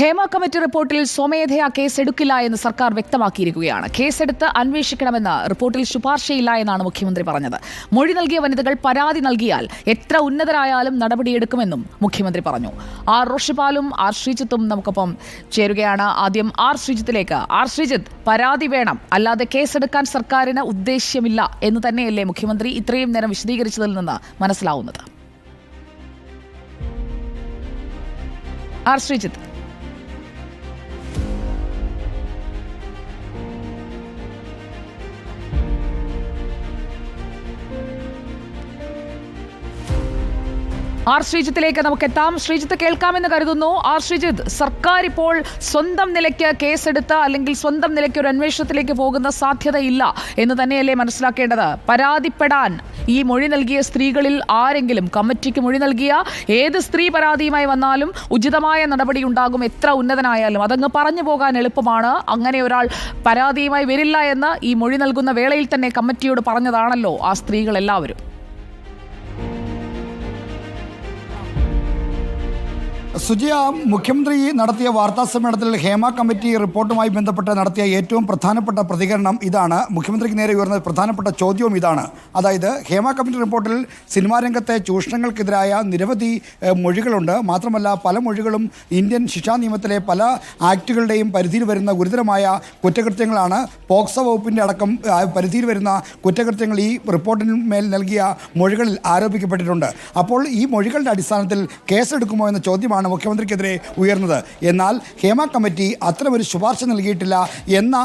Hema committee റിപ്പോർട്ടിൽ സ്വമേധയാ കേസെടുക്കില്ല എന്ന് സർക്കാർ വ്യക്തമാക്കിയിരിക്കുകയാണ്. കേസെടുത്ത് അന്വേഷിക്കണമെന്ന് റിപ്പോർട്ടിൽ ശുപാർശയില്ല എന്നാണ് മുഖ്യമന്ത്രി പറഞ്ഞത്. മൊഴി നൽകിയ വനിതകൾ പരാതി നൽകിയാൽ എത്ര ഉന്നതരായാലും നടപടിയെടുക്കുമെന്നും മുഖ്യമന്ത്രി പറഞ്ഞു. ആർ റോഷിപാലും ആർ ശ്രീജിത്തും നമുക്കൊപ്പം ചേരുകയാണ്. ആദ്യം ആർ ശ്രീജിത്തിലേക്ക്. ആർ ശ്രീജിത്ത് പരാതി വേണം. അല്ലാതെ കേസെടുക്കാൻ സർക്കാരിന് ഉദ്ദേശ്യമില്ല എന്ന് തന്നെയല്ലേ മുഖ്യമന്ത്രി ഇത്രയും നേരം വിശദീകരിച്ചതിൽ നിന്ന് മനസ്സിലാവുന്നത്. ആർ ശ്രീജിത്ത് ആർ ശ്രീജിത്തിലേക്ക് നമുക്ക് എത്താം ശ്രീജിത്ത് കേൾക്കാമെന്ന് കരുതുന്നു. ആർ ശ്രീജിത്ത് സർക്കാർ ഇപ്പോൾ സ്വന്തം നിലയ്ക്ക് കേസെടുത്ത് അല്ലെങ്കിൽ സ്വന്തം നിലയ്ക്ക് ഒരു അന്വേഷണത്തിലേക്ക് പോകുന്ന സാധ്യതയില്ല എന്ന് തന്നെയല്ലേ മനസ്സിലാക്കേണ്ടത്. പരാതിപ്പെടാൻ ഈ മൊഴി നൽകിയ സ്ത്രീകളിൽ ആരെങ്കിലും കമ്മിറ്റിക്ക് മൊഴി നൽകിയ ഏത് സ്ത്രീ പരാതിയുമായി വന്നാലും ഉചിതമായ നടപടി ഉണ്ടാകും. എത്ര ഉന്നതനായാലും അതങ്ങ് പറഞ്ഞു പോകാൻ എളുപ്പമാണ്. അങ്ങനെ ഒരാൾ പരാതിയുമായി വരില്ല എന്ന് ഈ മൊഴി നൽകുന്ന വേളയിൽ തന്നെ കമ്മിറ്റിയോട് പറഞ്ഞതാണല്ലോ ആ സ്ത്രീകൾ സുജിയ മുഖ്യമന്ത്രി നടത്തിയ വാർത്താ സമ്മേളനത്തിൽ ഹേമ കമ്മിറ്റി റിപ്പോർട്ടുമായി ബന്ധപ്പെട്ട് നടത്തിയ ഏറ്റവും പ്രധാനപ്പെട്ട പ്രതികരണം ഇതാണ്. മുഖ്യമന്ത്രിക്ക് നേരെ ഉയർന്ന പ്രധാനപ്പെട്ട ചോദ്യവും ഇതാണ്. അതായത് ഹേമ കമ്മിറ്റി റിപ്പോർട്ടിൽ സിനിമാ രംഗത്തെ ചൂഷണങ്ങൾക്കെതിരായ നിരവധി മൊഴികളുണ്ട്. മാത്രമല്ല പല മൊഴികളും ഇന്ത്യൻ ശിക്ഷാ നിയമത്തിലെ പല ആക്ടുകളുടെയും പരിധിയിൽ വരുന്ന ഗുരുതരമായ കുറ്റകൃത്യങ്ങളാണ്. പോക്സോ വകുപ്പിന്റെ അടക്കം പരിധിയിൽ വരുന്ന കുറ്റകൃത്യങ്ങൾ ഈ റിപ്പോർട്ടിന് മേൽ നൽകിയ മൊഴികളിൽ ആരോപിക്കപ്പെട്ടിട്ടുണ്ട്. അപ്പോൾ ഈ മൊഴികളുടെ അടിസ്ഥാനത്തിൽ കേസെടുക്കുമോ എന്ന ചോദ്യമാണ് മുഖ്യമന്ത്രിക്കെതിരെ ഉയർന്നത്. എന്നാൽ ഹേമ കമ്മിറ്റി അത്തരമൊരു ശുപാർശ നൽകിയിട്ടില്ല എന്ന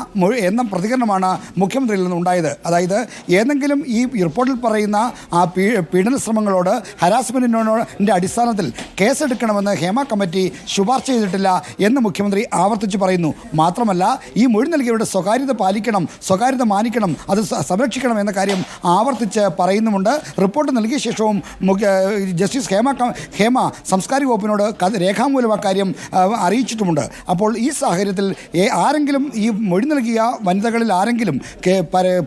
എന്ന പ്രതികരണമാണ് മുഖ്യമന്ത്രിയിൽ നിന്ന് ഉണ്ടായത് അതായത് ഏതെങ്കിലും ഈ റിപ്പോർട്ടിൽ പറയുന്ന ആ പീഡന ശ്രമങ്ങളോട് ഹരാസ്മെന്റിനോടിന്റെ അടിസ്ഥാനത്തിൽ കേസെടുക്കണമെന്ന് ഹേമ കമ്മിറ്റി ശുപാർശ ചെയ്തിട്ടില്ല എന്ന് മുഖ്യമന്ത്രി ആവർത്തിച്ച് പറയുന്നു. മാത്രമല്ല ഈ മൊഴി നൽകിയവരുടെ സ്വകാര്യത പാലിക്കണം സ്വകാര്യത മാനിക്കണം അത് സംരക്ഷിക്കണം എന്ന കാര്യം ആവർത്തിച്ച് പറയുന്നുമുണ്ട്. റിപ്പോർട്ട് നൽകിയ ശേഷവും ജസ്റ്റിസ് ഹേമ ഹേമ സംസ്കാരിക വകുപ്പിനോട് രേഖാമൂലം അക്കാര്യം അറിയിച്ചിട്ടുമുണ്ട്. അപ്പോൾ ഈ സാഹചര്യത്തിൽ ആരെങ്കിലും ഈ മൊഴി നൽകിയ വനിതകളിൽ ആരെങ്കിലും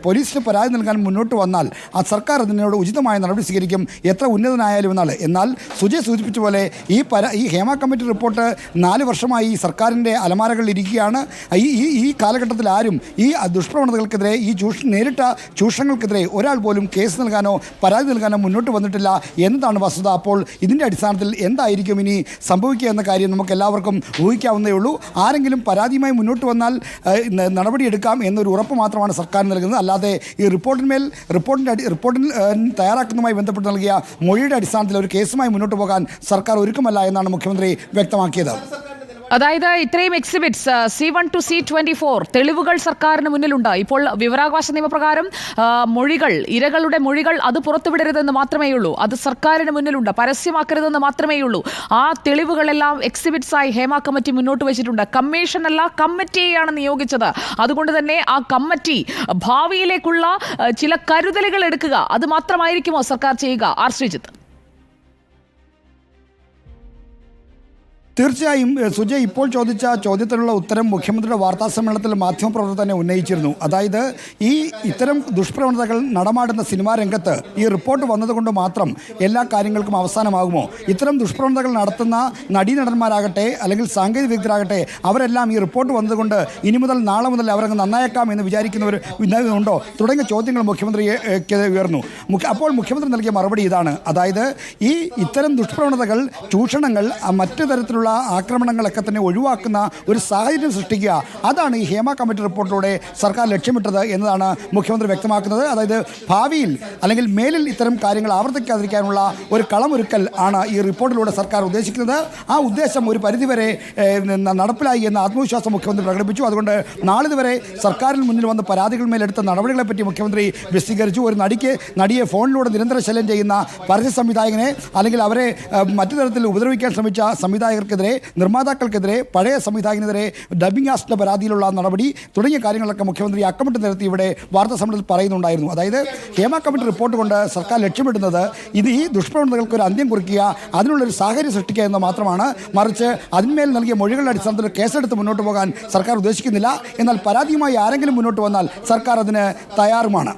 പോലീസിന് പരാതി നൽകാൻ മുന്നോട്ട് വന്നാൽ ആ സർക്കാർ അതിനോട് ഉചിതമായ നടപടി സ്വീകരിക്കും. എത്ര ഉന്നതനായാലും എന്നാണ്. എന്നാൽ സുജയ് സൂചിപ്പിച്ച പോലെ ഈ പര ഈ ഹേമ കമ്മിറ്റി റിപ്പോർട്ട് നാല് വർഷമായി സർക്കാരിന്റെ അലമാരകളിൽ ഇരിക്കുകയാണ്. ഈ ഈ കാലഘട്ടത്തിൽ ആരും ഈ ദുഷ്പ്രവണതകൾക്കെതിരെ ഈ ചൂഷ നേരിട്ട ചൂഷണങ്ങൾക്കെതിരെ ഒരാൾ പോലും കേസ് നൽകാനോ പരാതി നൽകാനോ മുന്നോട്ട് വന്നിട്ടില്ല എന്നതാണ് വസ്തുത. അപ്പോൾ ഇതിന്റെ അടിസ്ഥാനത്തിൽ എന്തായിരിക്കും ഇനി സംഭവിക്കുക എന്ന കാര്യം നമുക്ക് എല്ലാവർക്കും ഊഹിക്കാവുന്നേ ഉള്ളൂ. ആരെങ്കിലും പരാതിയുമായി മുന്നോട്ട് വന്നാൽ നടപടിയെടുക്കാം എന്നൊരു ഉറപ്പ് മാത്രമാണ് സർക്കാർ നൽകുന്നത്. അല്ലാതെ ഈ റിപ്പോർട്ടിന്മേൽ റിപ്പോർട്ടിന്റെ അടി റിപ്പോർട്ടിൽ തയ്യാറാക്കുന്നതുമായി ബന്ധപ്പെട്ട് നൽകിയ മൊഴിയുടെ അടിസ്ഥാനത്തിൽ ഒരു കേസുമായി മുന്നോട്ട് പോകാൻ സർക്കാർ ഒരുക്കമല്ല എന്നാണ് മുഖ്യമന്ത്രി വ്യക്തമാക്കിയത്. അതായത് ഇത്രയും exhibits C one two C twenty four തെളിവുകൾ സർക്കാരിന് മുന്നിലുണ്ട്. ഇപ്പോൾ വിവരാവകാശ നിയമപ്രകാരം മൊഴികൾ ഇരകളുടെ മൊഴികൾ അത് പുറത്തുവിടരുതെന്ന് മാത്രമേ ഉള്ളൂ അത് സർക്കാരിന് മുന്നിലുണ്ട്. പരസ്യമാക്കരുതെന്ന് മാത്രമേ ഉള്ളൂ ആ തെളിവുകളെല്ലാം എക്സിബിറ്റ്സ് ആയി ഹേമ കമ്മിറ്റി മുന്നോട്ട് വെച്ചിട്ടുണ്ട്. കമ്മീഷൻ അല്ല കമ്മിറ്റിയെയാണ് നിയോഗിച്ചത്. അതുകൊണ്ട് തന്നെ ആ കമ്മിറ്റി ഭാവിയിലേക്കുള്ള ചില കരുതലുകൾ എടുക്കുക. അത് മാത്രമായിരിക്കുമോ സർക്കാർ ചെയ്യുക? ആർ ശ്രീജിത്ത്? തീർച്ചയായും സുജയ് ഇപ്പോൾ ചോദിച്ച ചോദ്യത്തിനുള്ള ഉത്തരം മുഖ്യമന്ത്രിയുടെ വാർത്താ സമ്മേളനത്തിൽ മാധ്യമപ്രവർത്തകർ തന്നെ ഉന്നയിച്ചിരുന്നു. അതായത് ഈ ഇത്തരം ദുഷ്പ്രവണതകൾ നടമാടുന്ന സിനിമാ രംഗത്ത് ഈ റിപ്പോർട്ട് വന്നതുകൊണ്ട് മാത്രം എല്ലാ കാര്യങ്ങൾക്കും അവസാനമാകുമോ? ഇത്തരം ദുഷ്പ്രവണതകൾ നടത്തുന്ന നടീനടന്മാരാകട്ടെ അല്ലെങ്കിൽ സാങ്കേതിക വിദഗ്ധരാകട്ടെ അവരെല്ലാം ഈ റിപ്പോർട്ട് വന്നതുകൊണ്ട് ഇനി മുതൽ നാളെ മുതൽ അവരങ്ങ് നന്നായേക്കാം എന്ന് വിചാരിക്കുന്നവർ ഉണ്ടോ തുടങ്ങിയ ചോദ്യങ്ങൾ മുഖ്യമന്ത്രിയെ ഉയർന്നു. അപ്പോൾ മുഖ്യമന്ത്രി നൽകിയ മറുപടി ഇതാണ്. അതായത് ഈ ഇത്തരം ദുഷ്പ്രവണതകൾ ചൂഷണങ്ങൾ മറ്റു തരത്തിലുള്ള ആക്രമണങ്ങളൊക്കെ തന്നെ ഒഴിവാക്കുന്ന ഒരു സാഹചര്യം സൃഷ്ടിക്കുക. അതാണ് ഈ ഹേമ കമ്മിറ്റി റിപ്പോർട്ടിലൂടെ സർക്കാർ ലക്ഷ്യമിട്ടത് എന്നതാണ് മുഖ്യമന്ത്രി വ്യക്തമാക്കുന്നത്. അതായത് ഭാവിയിൽ അല്ലെങ്കിൽ മേലിൽ ഇത്തരം കാര്യങ്ങൾ ആവർത്തിക്കാതിരിക്കാനുള്ള ഒരു കളമൊരുക്കൽ ആണ് ഈ റിപ്പോർട്ടിലൂടെ സർക്കാർ ഉദ്ദേശിക്കുന്നത്. ആ ഉദ്ദേശം ഒരു പരിധിവരെ നടപ്പിലായി എന്ന ആത്മവിശ്വാസം മുഖ്യമന്ത്രി പ്രകടിപ്പിച്ചു. അതുകൊണ്ട് നാളിതുവരെ സർക്കാരിന് മുന്നിൽ വന്ന പരാതികൾ മേലെടുത്ത നടപടികളെപ്പറ്റി മുഖ്യമന്ത്രി വിശദീകരിച്ചു. ഒരു നടിക്ക് നടിയെ ഫോണിലൂടെ നിരന്തര ശല്യം ചെയ്യുന്ന പരസ്യ സംവിധായകനെ അല്ലെങ്കിൽ അവരെ മറ്റു തരത്തിൽ ഉപദ്രവിക്കാൻ ശ്രമിച്ച സംവിധായകർക്കെതിരെ നിർമ്മാതാക്കൾക്കെതിരെ പഴയ സംവിധായകനെതിരെ ഡബിംഗ് ആസ്റ്റിന്റെ പരാതിയിലുള്ള നടപടി തുടങ്ങിയ കാര്യങ്ങളൊക്കെ മുഖ്യമന്ത്രി അക്കമിട്ട് നിരത്തി ഇവിടെ വാർത്താ സമ്മേളനത്തിൽ പറയുന്നുണ്ടായിരുന്നു. അതായത് ഹേമ കമ്മിറ്റി റിപ്പോർട്ട് കൊണ്ട് സർക്കാർ ലക്ഷ്യമിടുന്നത് ഇത് ഈ ദുഷ്പ്രവണതകൾക്ക് ഒരു അന്ത്യം കുറിക്കുക അതിനുള്ളൊരു സാഹചര്യം സൃഷ്ടിക്കുക എന്ന് മാത്രമാണ്. മറിച്ച് അതിന്മേൽ നൽകിയ മൊഴികളുടെ അടിസ്ഥാനത്തിൽ കേസെടുത്ത് മുന്നോട്ട് പോകാൻ സർക്കാർ ഉദ്ദേശിക്കുന്നില്ല. എന്നാൽ പരാതിയുമായി ആരെങ്കിലും മുന്നോട്ട് വന്നാൽ സർക്കാർ അതിന് തയ്യാറുമാണ്.